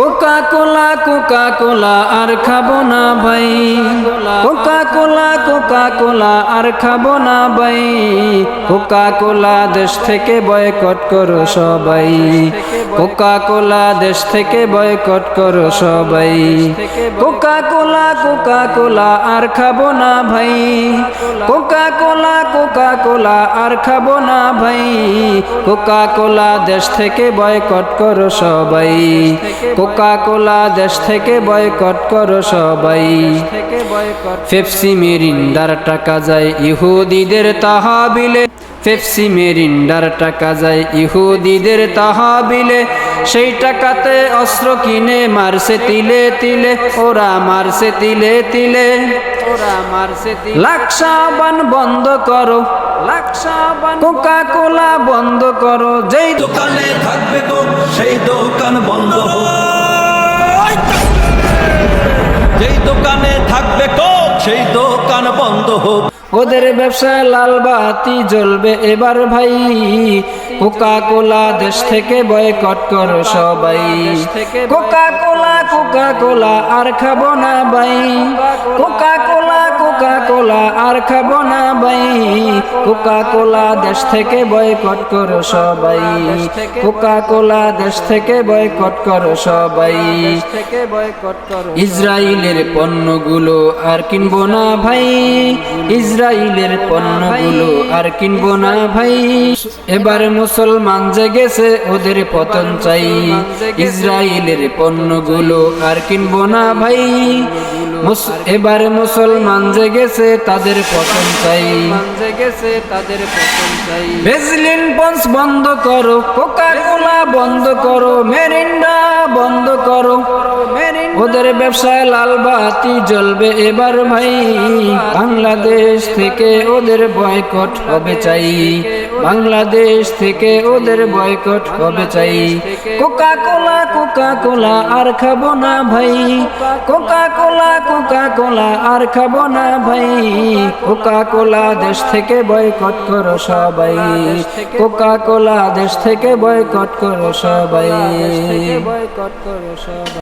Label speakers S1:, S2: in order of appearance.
S1: Coca কোলা Coca কোলা আর খাব না ভাই। কোকা কোলা কোকা কোলা আর খাব না ভাই। কোকা কোলা দেশ থেকে বয়কট করো সবাই। কোকা কোলা দেশ থেকে বয়কট করো সবাই। কোকা কোলা কোকা কোলা আর খাব না ভাই। কোকা কোলা কোকা কোলা আর খাব না ভাই। কোকা কোলা দেশ থেকে বয়কট করো সবাই। কোকা কোলা দেশ থেকে বয়কট করো সবাই। পেপসি, মেরিন্ডার, টাকা যায় ইহুদিদের তাহাবিলে। পেপসি মেরিন্ডার টাকা যায় ইহুদিদের তাহাবিলে, সেই টাকাতে অস্ত্র কিনে মারছে তিলে তিলে, ওরা মারছে তিলে তিলে। ওরা মারছে লাকসাবান বন্ধ করো লাকসাবান কোকা কোলা বন্ধ করো, যেই
S2: দোকানে থাকবে গো সেই দোকান বন্ধ যেই দোকানে থাকবে গো সেই দোকান বন্ধ হোক।
S1: ওদের ব্যবসায় লাল বাতি জ্বলবে। এবার ভাই কোকা কোলা দেশ থেকে বয়কট করো সবাই। কোকা কোলা কোকা কোলা আর খাব না ভাই। কোকা কোলা আর খাব না ভাই। কোকা কোলা দেশ থেকে বয়কট করো সবাই। কোকা কোলা দেশ থেকে বয়কট করো সবাই। ইসরায়েলের পণ্যগুলো আর কিনবো না ভাই। ইসরায়েলের পণ্যগুলো আর কিনবো না ভাই। এবার মুসলমান জেগেছে ওদের পতন চাই। ইসরায়েলের পণ্যগুলো আর কিনবো না ভাই। এবার মুসলমান জেগেছে তাদের পতন চাই। জেগেছে তাদের পতন চাই। ভেজলিন পঞ্চ বন্ধ করো পোকা কোলা বন্ধ করো করো ওদের ব্যবসায় লাল বাতি জ্বলবে এবার ভাই। বাংলাদেশ থেকে ওদের বয়কট হবে চাই। বাংলাদেশ থেকে ওদের বয়কট হবে চাই। কোকা কোলা কোকা কোলা আর খাব না ভাই। কোকা কোলা কোকা কোলা আর খাব না ভাই। কোকা কোলা দেশ থেকে বয়কট করো সবাই। কোকা কোলা দেশ থেকে বয়কট করো সবাই বয়কট করো সবাই।